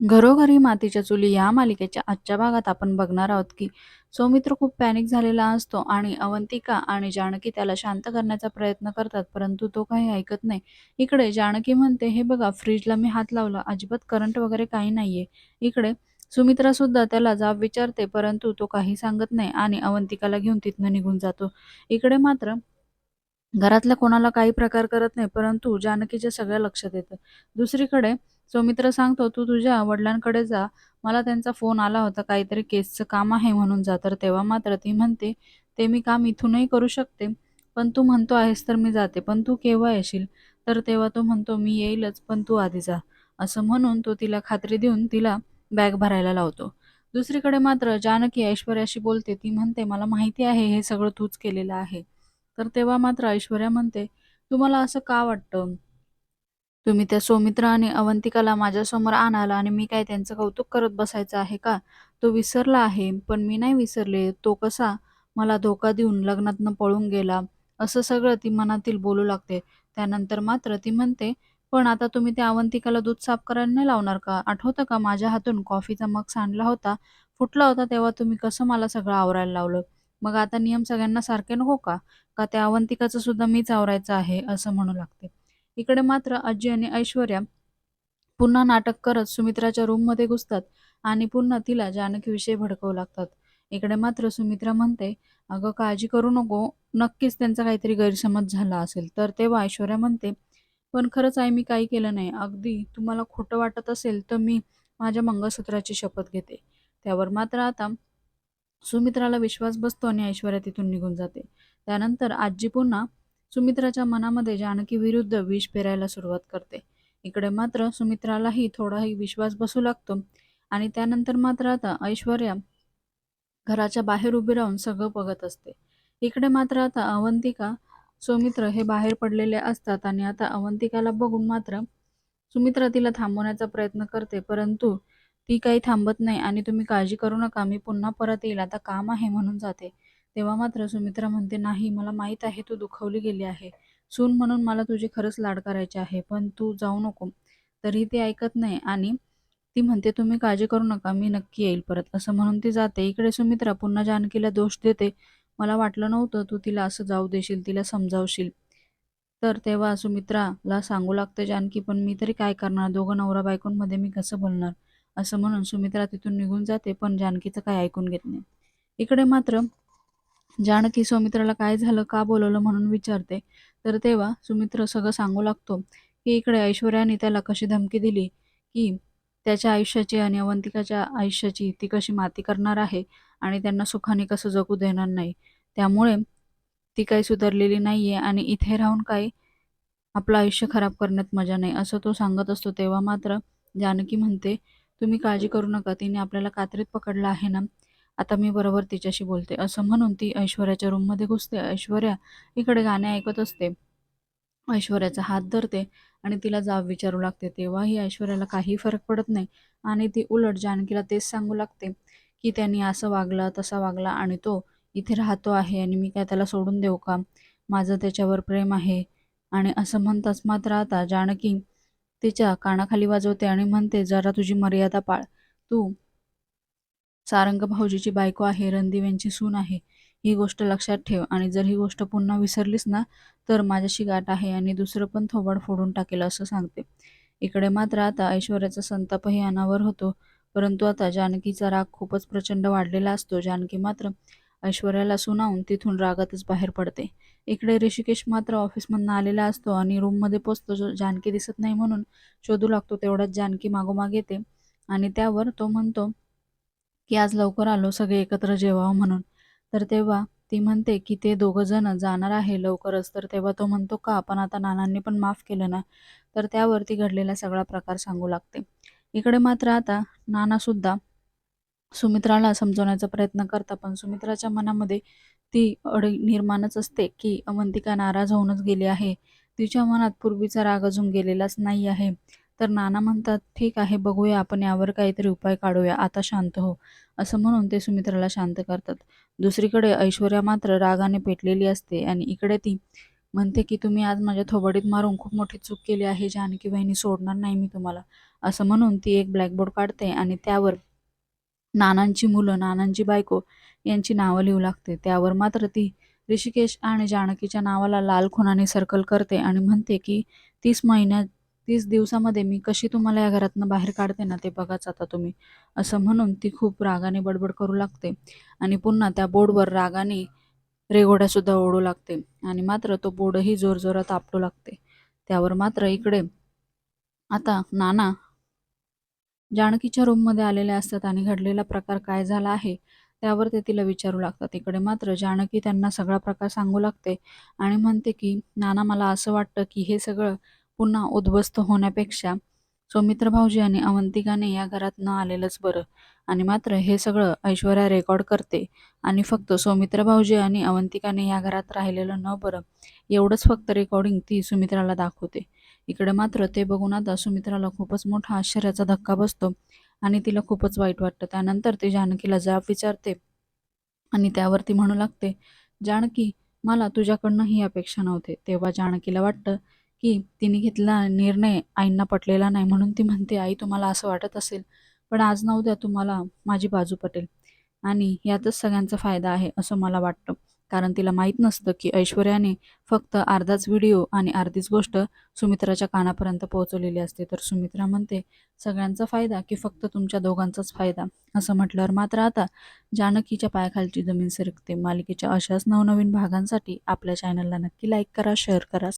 घरोघरी मातीच्या चुली या मालिकेच्या आजच्या भागात आपण बघणार आहोत की सौमित्र खूप पॅनिक झालेला असतो आणि अवंतिका आणि जानकी त्याला शांत करण्याचा प्रयत्न करतात परंतु तो काही ऐकत नाही. इकडे जानकी म्हणते हे बघा फ्रीजला मी हात लावला. अजिबात करंट वगैरे काही नाहीये. इकडे सुमित्रा सुद्धा त्याला जाब विचारते परंतु तो काही सांगत नाही आणि अवंतिकाला घेऊन तिथनं निघून जातो. इकडे मात्र घरातल्या कोणाला काही प्रकार करत नाही परंतु जानकीच्या सगळ्या लक्षात येतं. दुसरीकडे सौमित्र सांगतो तू तुझ्या वडिलांकडे जा. मला त्यांचा फोन आला होता काहीतरी केसचं काम आहे म्हणून जा. तर तेव्हा मात्र ती म्हणते ते मी काम इथूनही करू शकते पण तू म्हणतो आहेस तर मी जाते पण तू केव्हा येशील? तर तेव्हा तो म्हणतो मी येईलच पण तू आधी जा. असं म्हणून तो तिला खात्री देऊन तिला बॅग भरायला लावतो. दुसरीकडे मात्र जानकी ऐश्वर्याशी बोलते ती म्हणते मला माहिती आहे हे सगळं तूच केलेलं आहे. तर तेव्हा मात्र ऐश्वर्या म्हणते तुम्हाला असं का वाटतं? तुम्ही त्या सौमित्र आणि अवंतिकाला माझ्यासमोर आणाल आणि मी काय त्यांचं कौतुक करत बसायचं आहे का? तो विसरला आहे पण मी नाही विसरले. तो कसा? मला धोका देऊन लग्नातनं पळून गेला. असं सगळं ती मनातील बोलू लागते. त्यानंतर मात्र ती म्हणते पण आता तुम्ही त्या अवंतिकाला दूध साफ करायला नाही लावणार का? आठवतं का माझ्या हातून कॉफीचा मग सांडला होता? फुटला होता तेव्हा तुम्ही कसं मला सगळं आवरायला लावलं? मग आता नियम सगळ्यांना सारखे नको का? का त्या अवंतिकाचं सुद्धा मीच आवरायचं आहे? असं म्हणू लागते. इकडे मात्र आजी आणि ऐश्वर्या पुन्हा नाटक करत सुमित्राच्या रूममध्ये घुसतात आणि पुन्हा तिला जानकीविषयी भडकवू लागतात. इकडे मात्र सुमित्रा म्हणते अगं काळजी करू नको. नक्कीच त्यांचा काहीतरी गैरसमज झाला असेल. तर तेव्हा ऐश्वर्या म्हणते पण खरंच आई मी काही केलं नाही. अगदी तुम्हाला खोटं वाटत असेल तर मी माझ्या मंगळसूत्राची शपथ घेते. त्यावर मात्र आता सुमित्राला विश्वास बसतो आणि ऐश्वर्या तिथून निघून जाते. त्यानंतर आजी पुन्हा सुमित्राच्या मनामध्ये जानकी विरुद्ध विष पेरायला सुरुवात करते. इकडे मात्र सुमित्रालाही थोडाही विश्वास बसू लागतो आणि त्यानंतर मात्र आता ऐश्वर्या घराच्या बाहेर उभी राहून सगळं बघत असते. इकडे मात्र आता अवंतिका सुमित्र हे बाहेर पडलेले असतात आणि आता अवंतिकाला बघून मात्र सुमित्रा तिला थांबवण्याचा प्रयत्न करते परंतु ती काही थांबत नाही आणि तुम्ही काळजी करू नका मी पुन्हा परत येईल आता काम आहे म्हणून जाते. तेव्हा मात्र सुमित्रा म्हणते नाही मला माहीत आहे तू दुखवली गेली आहे. सून म्हणून मला तुझे खरंच लाड करायचे आहे पण तू जाऊ नको. तरी ती ऐकत नाही आणि ती म्हणते तुम्ही काळजी करू नका मी नक्की येईल परत. असं म्हणून ती जाते. इकडे सुमित्रा पुन्हा जानकीला दोष देते. मला वाटलं नव्हतं तू तिला असं जाऊ देशील तिला समजावशील. तर तेव्हा सुमित्राला सांगू लागते जानकी पण मी तरी काय करणार? दोघं नवरा बायकोंमध्ये मी कसं बोलणार? असं म्हणून सुमित्रा तिथून निघून जाते पण जानकीचं काय ऐकून घेत नाही. इकडे मात्र जानकी सुमित्राला काय झालं का बोलवलं म्हणून विचारते. तर तेव्हा सुमित्र सगळं सांगू लागतो की इकडे ऐश्वर्याने त्याला कशी धमकी दिली की त्याच्या आयुष्याची आणि अवंतिकाच्या आयुष्याची ती कशी माती करणार आहे आणि त्यांना सुखाने कसं जगू देणार नाही. त्यामुळे ती काही सुधारलेली नाही आहे आणि इथे राहून काही आपलं आयुष्य खराब करण्यात मजा नाही असं तो सांगत असतो. तेव्हा मात्र जानकी म्हणते तुम्ही काळजी करू नका तिने आपल्याला कात्रीत पकडलं आहे ना आता मी बरोबर तिच्याशी बोलते. असं म्हणून ती ऐश्वर्याच्या रूममध्ये घुसते. ऐश्वर्या इकडे गाणे ऐकत असते. ऐश्वर्याचा हात धरते आणि तिला जाब विचारू लागते. तेव्हाही ऐश्वर्याला काही फरक पडत नाही आणि ती उलट जानकीला तेच सांगू लागते की त्यांनी असं वागला तसा वागला आणि तो इथे राहतो आहे आणि मी काय त्याला सोडून देऊ का? माझं त्याच्यावर प्रेम आहे आणि असं म्हणताच मात्र आता जानकी तिच्या कानाखाली वाजवते आणि म्हणते जरा तुझी मर्यादा पाळ. तू सारंग भाऊजीची बायको आहे रणदीव यांची सून आहे. ही गोष्ट लक्षात ठेव आणि जर ही गोष्ट पुन्हा विसरलीस ना तर माझ्याशी गाठ आहे आणि दुसरं पण थोबाड फोडून टाकेल असं सांगते. इकडे मात्र आता ऐश्वर्याचा संतापही अनावर होतो परंतु आता जानकीचा राग खूपच प्रचंड वाढलेला असतो. जानकी मात्र ऐश्वर्याला सुनावून तिथून रागातच बाहेर पडते. इकडे ऋषिकेश मात्र ऑफिसमधनं आलेला असतो आणि रूममध्ये पोचतो. जो जानकी दिसत नाही म्हणून शोधू लागतो तेवढ्याच जानकी मागोमाग येते आणि त्यावर तो म्हणतो की आज लवकर आलो सगळे एकत्र जेवावं म्हणून. तर तेव्हा ती म्हणते की ते दोघं जण जाणार आहे लवकरच. तर तेव्हा तो म्हणतो का? आपण आता नानांनी पण माफ केलं ना? तर त्यावरती घडलेला सगळा प्रकार सांगू लागते. इकडे मात्र आता नानासुद्धा सुमित्राला समजवण्याचा प्रयत्न करता पण सुमित्राच्या मनामध्ये ती अड निर्माणच असते की अवंतिका नाराज होऊनच गेली आहे. तिच्या मनात पूर्वीचा राग अजून गेलेलाच नाही आहे. तर नाना म्हणतात ठीक आहे बघूया आपण यावर काहीतरी उपाय काढूया. आता शांत हो. असं म्हणून ते सुमित्राला शांत करतात. दुसरीकडे ऐश्वर्या मात्र रागाने पेटलेली असते आणि इकडे ती म्हणते की तुम्ही आज माझ्या थोबडीत मारून खूप मोठी चूक केली आहे जानकी बहिणी सोडणार नाही मी तुम्हाला. असं म्हणून ती एक ब्लॅकबोर्ड काढते आणि त्यावर नानांची मुलं नानांची बायको यांची नावं लिहू लागते. त्यावर मात्र ती ऋषिकेश आणि जानकीच्या नावाला लाल खुनाने सर्कल करते आणि म्हणते की तीस महिन्यात तीस दिवसामध्ये मी कशी तुम्हाला या घरातनं बाहेर काढते ना ते बघाच आता तुम्ही. असं म्हणून ती खूप रागाने बडबड करू लागते. आणि पुन्हा त्या बोर्डवर रागाने रेघोड्यासुद्धा ओढू लागते. आणि मात्र तो बोर्डही जोरजोरात आपटू लागते. त्यावर मात्र इकडे आता नाना जानकीच्या रूममध्ये आलेले असतात आणि घडलेला प्रकार काय झाला आहे त्यावर ते तिला विचारू लागतात. इकडे मात्र जानकी त्यांना सगळा प्रकार सांगू लागते आणि म्हणते की नाना मला असं वाटतं की हे सगळं पुन्हा उद्ध्वस्त होण्यापेक्षा सौमित्र भाऊजी आणि अवंतिकाने या घरात न आलेलंच बरं. आणि मात्र हे सगळं ऐश्वर्या रेकॉर्ड करते. आणि फक्त सौमित्र भाऊजी आणि अवंतिकाने या घरात राहिलेलं न बरं एवढंच फक्त रेकॉर्डिंग ती सुमित्राला दाखवते. इकडे मात्र ते बघून आता सुमित्राला खूपच मोठा आश्चर्याचा धक्का बसतो आणि तिला खूपच वाईट वाटतं. त्यानंतर ती जानकीला जाब विचारते आणि त्यावरती म्हणू लागते जानकी मला तुझ्याकडनं ही अपेक्षा नव्हते. तेव्हा जानकीला वाटतं की तिने घेतला निर्णय आईंना पटलेला नाही म्हणून ती म्हणते आई तुम्हाला असं वाटत असेल पण आज ना उद्या तुम्हाला माझी बाजू पटेल आणि यातच सगळ्यांचा फायदा आहे असं मला वाटतं. कारण तिला माहीत नसतं की ऐश्वर्याने फक्त अर्धाच व्हिडिओ आणि अर्धीच गोष्ट सुमित्राच्या कानापर्यंत पोहोचवलेली असते. तर सुमित्रा म्हणते सगळ्यांचा फायदा की फक्त तुमच्या दोघांचाच फायदा? असं म्हटल्यावर मात्र आता जानकीच्या पायाखालची जमीन सरकते. मालिकेच्या अशाच नवनवीन भागांसाठी आपल्या चॅनलला नक्की लाईक करा शेअर करा.